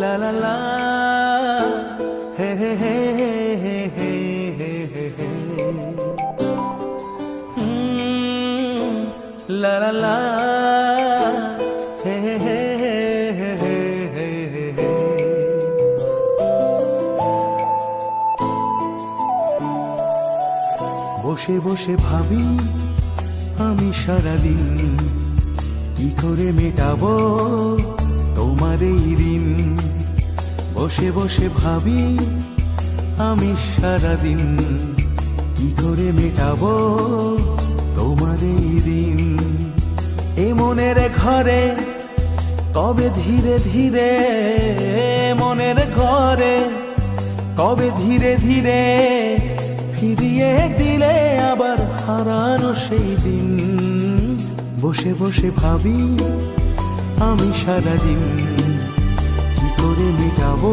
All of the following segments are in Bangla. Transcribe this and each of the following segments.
লা হে হে হে হে হে হে হে হে বসে বসে ভাবি আমি সারাদিন কি করে মেটাবো তোমার এই ঋণ বসে বসে ভাবি, আমি সারাদিন কি করে মেটাবো তোমার এই ঋণ এ মনের ঘরে, কবে ধীরে ধীরে? মনের ঘরে, কবে ধীরে ধীরে? ফিরিয়ে দিলে আবার হারানো সেই দিন। বসে বসে ভাবি, আমি সারাদিন কি করে মেটাবো।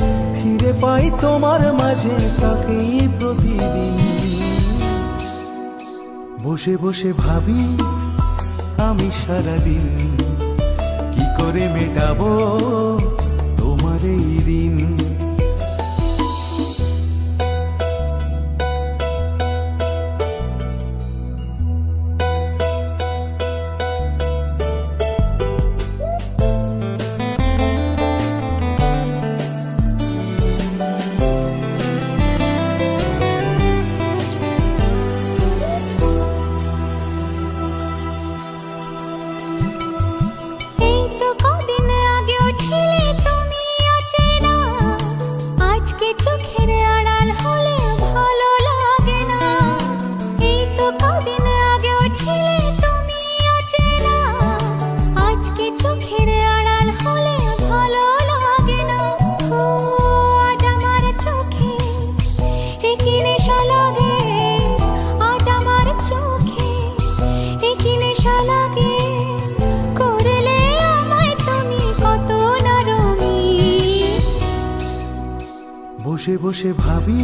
পাই তোমার মাঝে তাকেই প্রতিদিন। বসে বসে ভাবি আমি সারাদিন কি করে মেটাবো? আজকে চোখের আড়াল হলে বসে বসে ভাবি